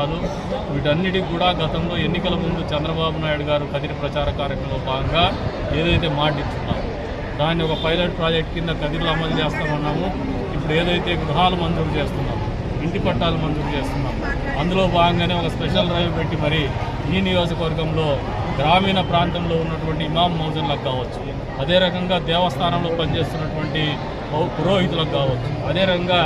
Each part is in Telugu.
కాదు వీటన్నిటికి కూడా గతంలో ఎన్నికల ముందు చంద్రబాబు నాయుడు గారు కదిరి ప్రచార కార్యక్రమంలో భాగంగా ఏదైతే మాట ఇచ్చున్నామో దాన్ని ఒక పైలట్ ప్రాజెక్ట్ కింద కదిరిలో అమలు చేస్తామన్నాము. ఇప్పుడు ఏదైతే గృహాలు మంజూరు చేస్తున్నాము ఇంటి పట్టాలు మంజూరు చేస్తున్నాం అందులో భాగంగానే ఒక స్పెషల్ డ్రైవ్ పెట్టి మరి ఈ నియోజకవర్గంలో గ్రామీణ ప్రాంతంలో ఉన్నటువంటి ఇమాం మౌజన్లకు కావచ్చు అదే రకంగా దేవస్థానంలో పనిచేస్తున్నటువంటి పురోహితులకు కావచ్చు అదే రకంగా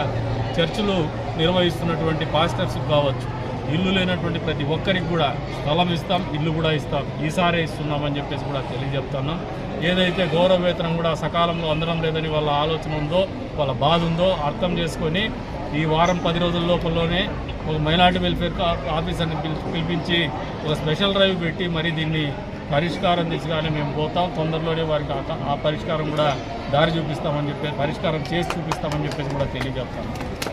చర్చిలు నిర్వహిస్తున్నటువంటి పాస్టర్స్కి కావచ్చు ఇల్లు లేనటువంటి ప్రతి ఒక్కరికి కూడా స్థలం ఇస్తాం ఇల్లు కూడా ఇస్తాం. ఈసారే ఇస్తున్నామని చెప్పేసి కూడా తెలియజెప్తున్నాం. ఏదైతే గౌరవ వేతనం కూడా సకాలంలో అందడం లేదని వాళ్ళ ఆలోచన ఉందో వాళ్ళ బాధ ఉందో అర్థం చేసుకొని ఈ వారం పది రోజుల లోపలనే ఒక మైనార్టీ వెల్ఫేర్ ఆఫీసర్ని పిలి పిలిపించి ఒక స్పెషల్ డ్రైవ్ పెట్టి మరి దీన్ని పరిష్కారం దిశగానే మేము పోతాం. తొందరలోనే వారికి ఆ- ఆ పరిష్కారం కూడా దారి చూపిస్తామని చెప్పి పరిష్కారం చేసి చూపిస్తామని చెప్పేసి కూడా తెలియజేస్తాను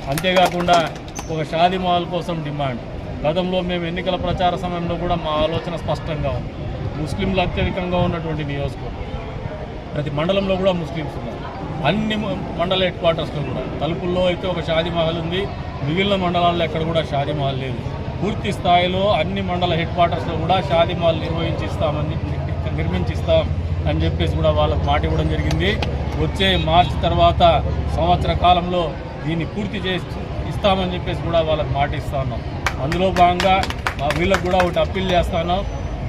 అంతేకాకుండా ఒక షాదీ మహల్ కోసం డిమాండ్. గతంలో మేము ఎన్నికల ప్రచార సమయంలో కూడా మా ఆలోచన స్పష్టంగా ఉంది. ముస్లింలు అత్యధికంగా ఉన్నటువంటి నియోజకవర్గం. ప్రతి మండలంలో కూడా ముస్లిమ్స్ ఉన్నారు. అన్ని మండల హెడ్ క్వార్టర్స్లో కూడా. తలుపుల్లో అయితే ఒక షాదీమహల్ ఉంది. మిగిలిన మండలాల్లో ఎక్కడ కూడా షాదీమహల్ లేదు. పూర్తి స్థాయిలో అన్ని మండల హెడ్ క్వార్టర్స్లో కూడా షాదీ మహల్ నిర్వహించి ఇస్తామని నిర్మించిస్తాం అని చెప్పేసి కూడా వాళ్ళకు మాట ఇవ్వడం జరిగింది. వచ్చే మార్చి తర్వాత సంవత్సర కాలంలో దీన్ని పూర్తి చేసి ఇస్తామని చెప్పేసి కూడా వాళ్ళకి మాట ఇస్తున్నాం అందులో భాగంగా మా వీళ్ళకు కూడా ఒకటి అప్పీల్ చేస్తాను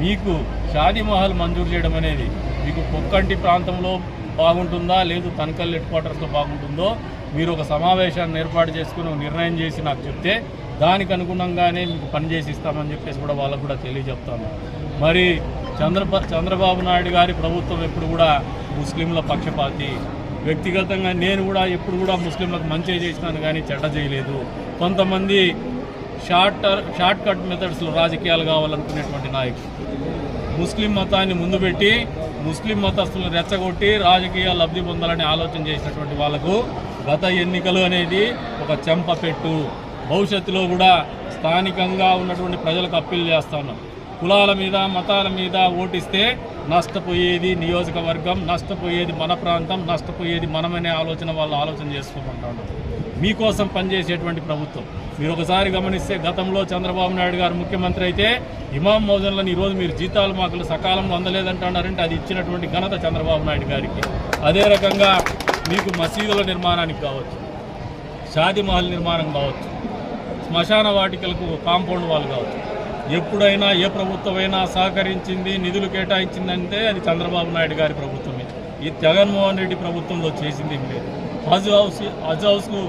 మీకు షాదీ మహల్ మంజూరు చేయడం అనేది మీకు కొక్కంటి ప్రాంతంలో బాగుంటుందా? లేదు తనకల్ హెడ్ క్వార్టర్స్లో బాగుంటుందో? మీరు ఒక సమావేశాన్ని ఏర్పాటు చేసుకుని నిర్ణయం చేసి నాకు చెప్తే దానికి అనుగుణంగానే మీకు పనిచేసి ఇస్తామని చెప్పేసి కూడా వాళ్ళకు కూడా తెలియజెప్తాను మరి చంద్రబా చంద్రబాబు నాయుడు గారి ప్రభుత్వం ఎప్పుడు కూడా ముస్లింల పక్షపాతి వ్యక్తిగతంగా నేను కూడా ఎప్పుడు కూడా ముస్లింలకు మంచి చేసినాను కానీ చెడ్డ చేయలేదు. కొంతమంది షార్ట్ షార్ట్ కట్ మెథడ్స్లో రాజకీయాలు కావాలనుకునేటువంటి నాయకులు. ముస్లిం మతాన్ని ముందు పెట్టి ముస్లిం మతస్థులను రెచ్చగొట్టి రాజకీయ లబ్ధి పొందాలని ఆలోచన చేసినటువంటి వాళ్ళకు గత ఎన్నికలు అనేది ఒక చెంపపెట్టు భవిష్యత్తులో కూడా స్థానికంగా ఉన్నటువంటి ప్రజలకు అప్పీల్ చేస్తాను కులాల మీద మతాల మీద ఓటిస్తే నష్టపోయేది నియోజకవర్గం నష్టపోయేది మన ప్రాంతం నష్టపోయేది మనమనే ఆలోచన వాళ్ళు ఆలోచన చేసుకోమంటాను మీకోసం పనిచేసేటువంటి ప్రభుత్వం. మీరు ఒకసారి గమనిస్తే గతంలో చంద్రబాబు నాయుడు గారు ముఖ్యమంత్రి అయితే ఇమాం మౌజన్లను ఈరోజు మీరు జీతాలు మాకులు సకాలంలో అందలేదంటున్నారంటే అది ఇచ్చినటువంటి ఘనత చంద్రబాబు నాయుడు గారికి. అదే రకంగా మీకు మసీదుల నిర్మాణానికి కావచ్చు షాదీ మహల్ నిర్మాణం కావచ్చు శ్మశాన వాటికలకు కాంపౌండ్ వాళ్ళు కావచ్చు. ఎప్పుడైనా ఏ ప్రభుత్వమైనా సహకరించింది నిధులు కేటాయించిందంటే అది చంద్రబాబు నాయుడు గారి ప్రభుత్వమే. ఈ జగన్మోహన్ రెడ్డి ప్రభుత్వంలో చేసింది ఏం లేదు. హజ్ హౌస్ హజ్ హౌస్కు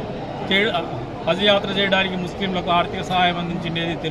హజ్ యాత్ర చేయడానికి ముస్లింలకు ఆర్థిక సహాయం అందించిండేది